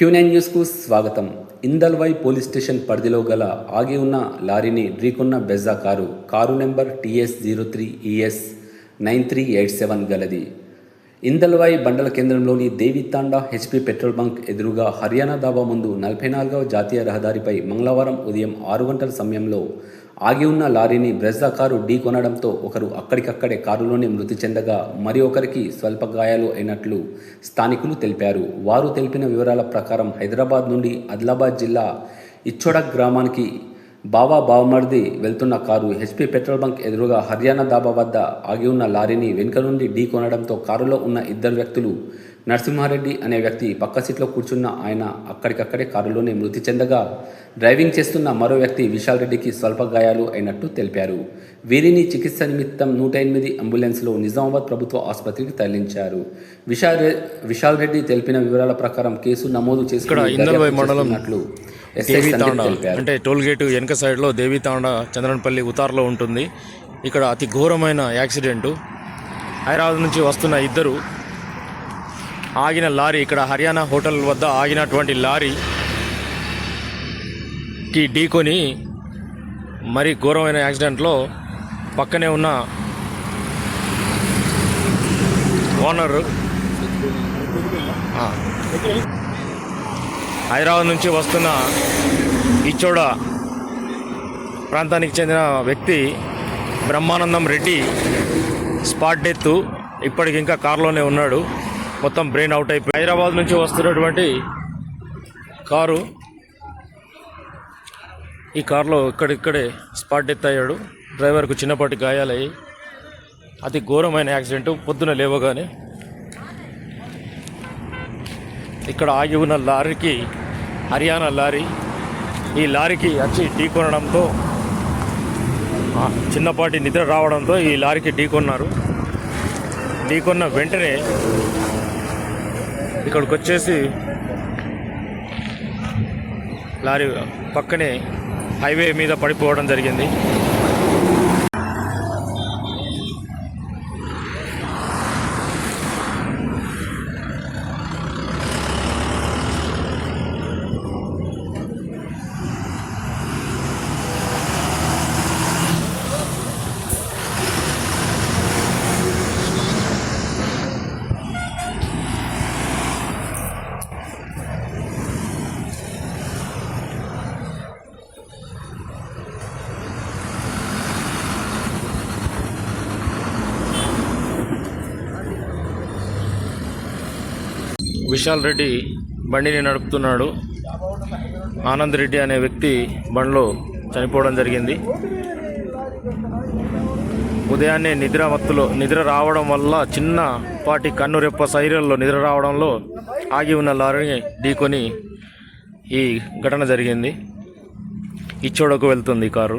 Quinine న్యూస్కు స్వాగతం. Indalwai police station పరిధిలో గల ఆగి ఉన్న లారీని ఢీకొన్న బెజ్జా car car number TS zero three ES nine three eight seven గలది. ఇందల్వాయి బండల కేంద్రంలోని దేవితాండా హెచ్పి పెట్రోల్ బంక్ ఎదురుగా హర్యానా దాబా ముందు నలభై నాలుగవ జాతీయ రహదారిపై మంగళవారం ఉదయం ఆరు గంటల సమయంలో ఆగి ఉన్న లారీని బ్రెజ్జా కారు ఢీ కొనడంతో ఒకరు అక్కడికక్కడే కారులోనే మృతి చెందగా మరి ఒకరికి స్వల్ప గాయాలు అయినట్లు స్థానికులు తెలిపారు. వారు తెలిపిన వివరాల ప్రకారం హైదరాబాద్ నుండి ఆదిలాబాద్ జిల్లా ఇచ్చోడ గ్రామానికి బావా బావమర్ది వెళ్తున్న కారు హెచ్పి పెట్రోల్ బంక్ ఎదురుగా హర్యానా దాబా వద్ద ఆగి ఉన్న లారీని వెనుక నుండి ఢీ కొనడంతో కారులో ఉన్న ఇద్దరు వ్యక్తులు నరసింహారెడ్డి అనే వ్యక్తి పక్క సీట్లో కూర్చున్న ఆయన అక్కడికక్కడే కారులోనే మృతి చెందగా డ్రైవింగ్ చేస్తున్న మరో వ్యక్తి విశాల్ రెడ్డికి స్వల్ప గాయాలు అయినట్టు తెలిపారు. వీరిని చికిత్స నిమిత్తం నూట ఎనిమిది అంబులెన్స్లో నిజామాబాద్ ప్రభుత్వ ఆసుపత్రికి తరలించారు. విశాల్ విశాల్ రెడ్డి తెలిపిన వివరాల ప్రకారం కేసు నమోదు ఇక్కడ చేసుకుని ఇందల్వాయి దర్యాప్తు మండలం చేస్తున్నట్లు ఎస్ఐ దేవీతాండ అంటే టోల్ గేటు వెనక సైడ్లో దేవీతాండ చంద్రనపల్లి ఉతార్లో ఉంటుంది. ఇక్కడ అతి ఘోరమైన యాక్సిడెంటు. హైదరాబాద్ నుంచి వస్తున్న ఇద్దరు ఆగిన లారీ ఇక్కడ హర్యానా హోటల్ వద్ద ఆగినటువంటి లారీకి ఢీకొని మరి ఘోరమైన యాక్సిడెంట్లో పక్కనే ఉన్న ఓనర్ హైదరాబాద్ నుంచి వస్తున్న ఇచ్చోడ ప్రాంతానికి చెందిన వ్యక్తి బ్రహ్మానందం రెడ్డి స్పాట్ డెత్ ఇప్పటికింకా కారులోనే ఉన్నాడు. మొత్తం బ్రెయిన్ అవుట్ అయిపోయి హైదరాబాద్ నుంచి వస్తున్నటువంటి కారు ఈ కారులో ఇక్కడిక్కడే స్పాట్ డెత్ అయ్యాడు. డ్రైవర్కు చిన్నపాటి గాయాలయ్యి అతి ఘోరమైన యాక్సిడెంట్. పొద్దున లేవగానే ఇక్కడ ఆగి ఉన్న లారీకి హర్యానా లారీ ఈ లారీకి వచ్చి ఢీకొనడంతో చిన్నపాటి నిద్ర రావడంతో ఈ లారీకి ఢీకొన్నారు ఢీకొన్న వెంటనే ఇక్కడికి వచ్చేసి లారీ పక్కనే హైవే మీద పడిపోవడం జరిగింది. విశాల్ రెడ్డి బండిని నడుపుతున్నాడు. ఆనంద్ రెడ్డి అనే వ్యక్తి బండిలో చనిపోవడం జరిగింది. ఉదయాన్నే నిద్ర మత్తులో నిద్ర రావడం వల్ల చిన్నపాటి కన్ను రెప్ప శరీరంలో నిద్ర రావడంలో ఆగి ఉన్న లారీని ఢీకొని ఈ ఘటన జరిగింది. ఇచ్చోడకు వెళ్తుంది ఈ కారు.